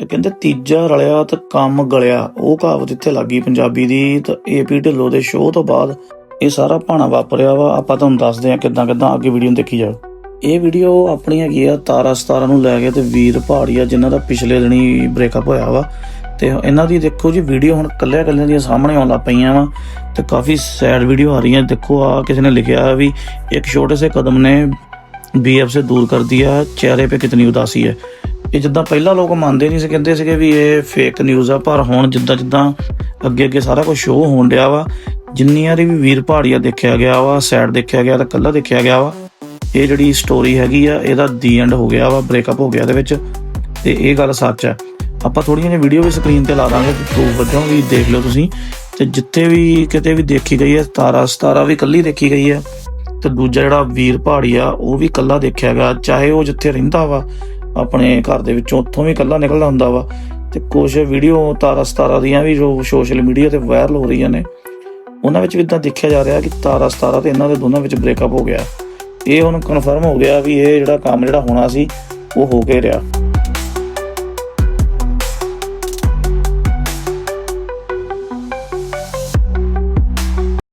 ਇਹ ਕਹਿੰਦੇ ਤੀਜਾ ਰਲਿਆ ਤੇ ਕੰਮ ਗਲਿਆ। ਉਹ ਕਹਾਵਤ ਇੱਥੇ ਲੱਗੀ ਪੰਜਾਬੀ ਦੀ ਤੇ ਏਪੀ ਢਿੱਲੋਂ ਦੇ ਸ਼ੋਅ ਤੋਂ ਬਾਅਦ ਇਹ ਸਾਰਾ ਭਾਣਾ ਵਾਪਰਿਆ ਵਾ। ਆਪਾਂ ਤੁਹਾਨੂੰ ਦੱਸਦੇ ਹਾਂ ਕਿੱਦਾਂ ਕਿੱਦਾਂ ਅੱਗੇ ਵੀਡੀਓ ਨੂੰ ਦੇਖੀ ਜਾਓ। ਇਹ ਵੀਡੀਓ ਆਪਣੀ ਹੈਗੀ ਆ ਤਾਰਾ ਸਤਾਰਾ ਨੂੰ ਲੈ ਕੇ ਤੇ ਵੀਰ ਪਹਾੜੀਆ ਜਿਨ੍ਹਾਂ ਦਾ ਪਿਛਲੇ ਦਿਨੀ ਬ੍ਰੇਕਅਪ ਹੋਇਆ ਵਾ। ਤੇ ਇਹਨਾਂ ਦੀ ਦੇਖੋ ਜੀ ਵੀਡੀਓ ਹੁਣ ਕੱਲਿਆਂ ਕੱਲਿਆਂ ਦੀਆਂ ਸਾਹਮਣੇ ਆਉਣ ਲੱਗ ਪਈਆਂ ਵਾ। ਤੇ ਕਾਫੀ ਸੈਡ ਵੀਡੀਓ ਆ ਰਹੀਆਂ। ਦੇਖੋ ਆ ਕਿਸੇ ਨੇ ਲਿਖਿਆ ਵੀ ਇੱਕ ਛੋਟੇ ਸੇ ਕਦਮ ਨੇ ਬੀਐਫ ਸੇ ਦੂਰ ਕਰ ਦਿਆ ਚਿਹਰੇ पे ਕਿਤਨੀ ਉਦਾਸੀ ਹੈ। ਇਹ ਜਿੱਦਾਂ ਪਹਿਲਾਂ ਲੋਕ ਮੰਨਦੇ ਨਹੀਂ ਸੀ, ਕਹਿੰਦੇ ਸੀਗੇ ਵੀ ਇਹ ਫੇਕ ਨਿਊਜ਼ ਆ, ਪਰ ਹੁਣ ਜਿੱਦਾਂ ਜਿੱਦਾਂ ਅੱਗੇ ਅੱਗੇ ਸਾਰਾ ਕੁਝ ਸ਼ੋਅ ਹੋਣ ਰਿਹਾ ਵਾ, ਜਿੰਨੀਆਂ ਦੀ ਵੀ ਵੀਰ ਪਹਾੜੀਆ ਦੇਖਿਆ ਗਿਆ ਵਾ ਸੈਡ ਦੇਖਿਆ ਗਿਆ ਤਾਂ ਕੱਲਾ ਦੇਖਿਆ ਗਿਆ ਵਾ, ਇਹ ਜਿਹੜੀ ਸਟੋਰੀ ਹੈਗੀ ਆ, ਇਹਦਾ ਦੀ ਐਂਡ ਹੋ ਗਿਆ ਵਾ ਬ੍ਰੇਕਅਪ ਹੋ ਗਿਆ ਇਹਦੇ ਵਿੱਚ। ਤੇ ਇਹ ਗੱਲ ਸੱਚ ਹੈ ਆਪਾਂ ਥੋੜੀਆਂ ਜਿਹੀਆਂ ਵੀਡੀਓ ਵੀ ਸਕਰੀਨ ਤੇ ਲਾ ਦਾਂਗੇ ਪ੍ਰੂਫ ਵਜੋਂ ਵੀ ਦੇਖ ਲਿਓ ਤੁਸੀਂ। ਤੇ ਜਿੱਥੇ ਵੀ ਕਿਤੇ ਵੀ ਦੇਖੀ ਗਈ ਹੈ 17 17 ਵੀ ਕੱਲੀ ਦੇਖੀ ਗਈ ਹੈ ਤੇ ਦੂਜਾ ਜਿਹੜਾ ਵੀਰ ਪਹਾੜੀ ਆ, ਉਹ ਵੀ ਕੱਲਾ ਦੇਖਿਆ ਗਿਆ, ਚਾਹੇ ਉਹ ਜਿੱਥੇ ਰਹਿੰਦਾ ਵਾ ਆਪਣੇ ਘਰ ਦੇ ਵਿੱਚੋਂ ਉੱਥੋਂ ਵੀ ਇਕੱਲਾ ਨਿਕਲਦਾ ਹੁੰਦਾ ਵਾ। ਤੇ ਕੁਝ ਵੀਡੀਓ ਤਾਰਾ 17 ਦੀਆਂ ਵੀ ਜੋ ਸੋਸ਼ਲ ਮੀਡੀਆ ਤੇ ਵਾਇਰਲ ਹੋ ਰਹੀਆਂ ਨੇ, ਉਹਨਾਂ ਵਿੱਚ ਵੀ ਇਦਾਂ ਦੇਖਿਆ ਜਾ ਰਿਹਾ ਕਿ ਤਾਰਾ 17 ਤੇ ਇਹਨਾਂ ਦੇ ਦੋਨਾਂ ਵਿੱਚ ਬ੍ਰੇਕਅਪ ਹੋ ਗਿਆ। ਇਹ ਹੁਣ ਕਨਫਰਮ ਹੋ ਗਿਆ ਵੀ ਇਹ ਜਿਹੜਾ ਕੰਮ ਜਿਹੜਾ ਹੋਣਾ ਸੀ, ਉਹ ਹੋ ਕੇ ਰਿਹਾ।